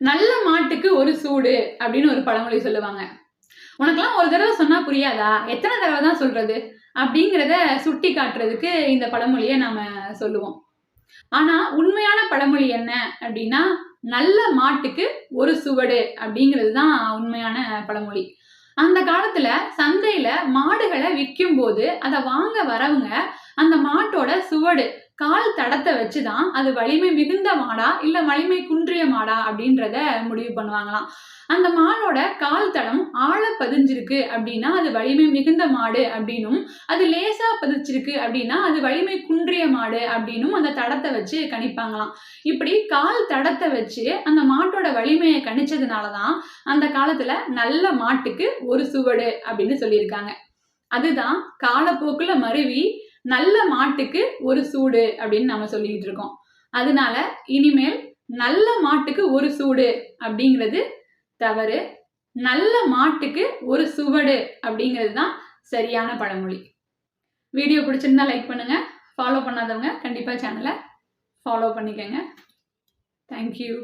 நல்ல மாட்டுக்கு ஒரு சூடு அப்படின்னு ஒரு பழமொழி சொல்லுவாங்க. உனக்கெல்லாம் ஒரு தடவை சொன்னா புரியாதா? எத்தனை தடவை தான் சொல்றது? அப்படிங்கிறத சுட்டி காட்டுறதுக்கு இந்த பழமொழியை நாம சொல்லுவோம். ஆனா உண்மையான பழமொழி என்ன அப்படின்னா நல்ல மாட்டுக்கு ஒரு சுவடு அப்படிங்கிறது தான் உண்மையான பழமொழி. அந்த காலத்துல சந்தையில மாடுகளை விற்கும் போது அதை வாங்க வரவங்க அந்த மாட்டோட சுவடு கால் தடத்தை வச்சுதான் அது வலிமை மிகுந்த மாடா இல்ல வலிமை குன்றிய மாடா அப்படின்றத முடிவு பண்ணுவாங்களாம். அந்த மாடோட கால் தடம் ஆழ பதிஞ்சிருக்கு அப்படின்னா அது வலிமை மிகுந்த மாடு அப்படின்னும் அது லேசா பதிச்சிருக்கு அப்படின்னா அது வலிமை குன்றிய மாடு அப்படின்னும் அந்த தடத்தை வச்சு கணிப்பாங்களாம். இப்படி கால் தடத்தை வச்சு அந்த மாட்டோட வலிமையை கணிச்சதுனாலதான் அந்த காலத்துல நல்ல மாட்டுக்கு ஒரு சுவடு அப்படின்னு சொல்லியிருக்காங்க. அதுதான் காலப்போக்குல மருவி நல்ல மாட்டுக்கு ஒரு சூடு அப்படின்னு நம்ம சொல்லிட்டு இருக்கோம். அதனால இனிமேல் நல்ல மாட்டுக்கு ஒரு சூடு அப்படிங்கிறது தவறு. நல்ல மாட்டுக்கு ஒரு சுவடு அப்படிங்கிறது தான் சரியான பழமொழி. வீடியோ பிடிச்சிருந்தா லைக் பண்ணுங்க. ஃபாலோ பண்ணாதவங்க கண்டிப்பாக சேனலை ஃபாலோ பண்ணிக்கோங்க. தேங்க்யூ